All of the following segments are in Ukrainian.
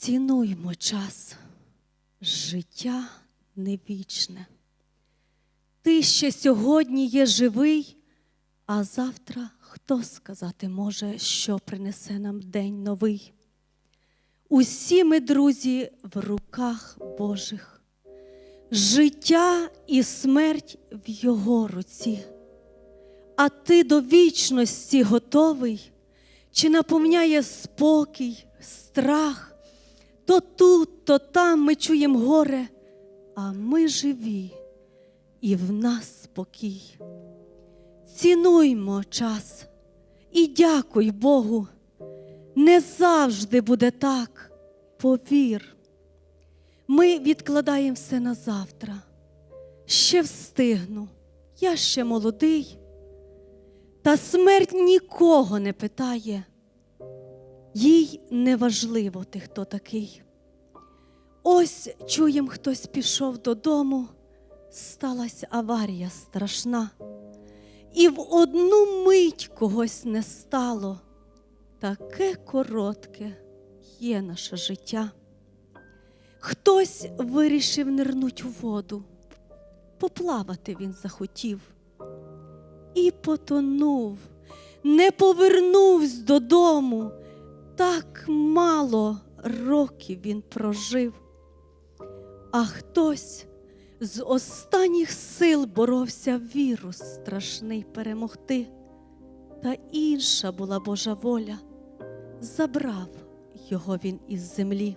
Цінуймо час, життя не вічне. Ти ще сьогодні є живий, а завтра хто сказати може, що принесе нам день новий. Усі ми, друзі, в руках Божих. Життя і смерть в Його руці. А ти до вічності готовий, чи наповняє спокій, страх, то тут, то там ми чуємо горе, а ми живі, і в нас спокій. Цінуймо час і дякуй Богу. Не завжди буде так, повір. Ми відкладаємо все на завтра. Ще встигну, я ще молодий. Та смерть нікого не питає, їй не важливо ти, хто такий. Ось чуєм, хтось пішов додому, сталася аварія страшна, і в одну мить когось не стало. Таке коротке є наше життя. Хтось вирішив нирнуть у воду, поплавати він захотів і потонув, не повернувся додому. Так мало років він прожив. А хтось з останніх сил боровся вірус страшний перемогти. Та інша була Божа воля, забрав його він із землі.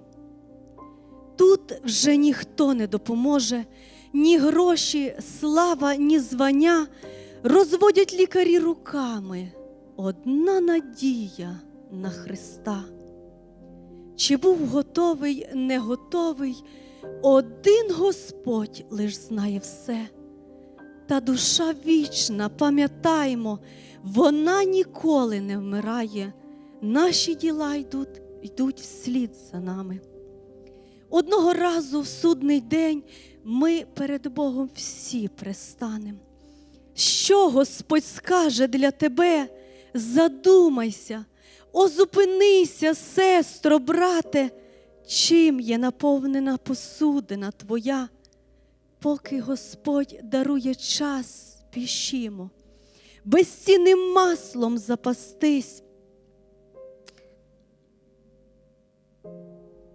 Тут вже ніхто не допоможе, ні гроші, слава, ні звання розводять лікарі руками. Одна надія на Христа. Чи був готовий, не готовий, один Господь лиш знає все. Та душа вічна, пам'ятаймо, вона ніколи не вмирає, наші діла йдуть, йдуть вслід за нами. Одного разу в судний день ми перед Богом всі пристанемо. Що Господь скаже для тебе? Задумайся, озупинися, сестро, брате, чим є наповнена посудина твоя, поки Господь дарує час, спішімо, безцінним маслом запастись.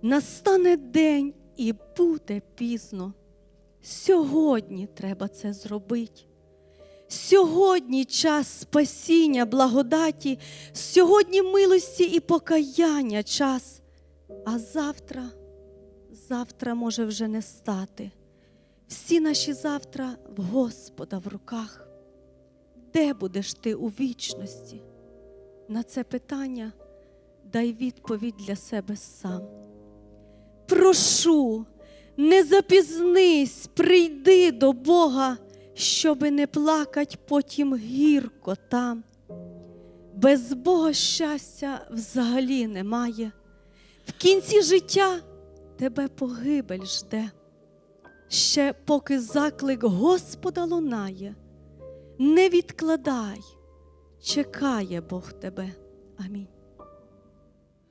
Настане день і буде пізно. Сьогодні треба це зробити. Сьогодні час спасіння, благодаті, сьогодні милості і покаяння час, а завтра, завтра може вже не стати. Всі наші завтра в Господа в руках. Де будеш ти у вічності? На це питання дай відповідь для себе сам. Прошу, не запізнись, прийди до Бога щоби не плакать потім гірко там. Без Бога щастя взагалі немає. В кінці життя тебе погибель жде. Ще поки заклик Господа лунає, не відкладай, чекає Бог тебе. Амінь.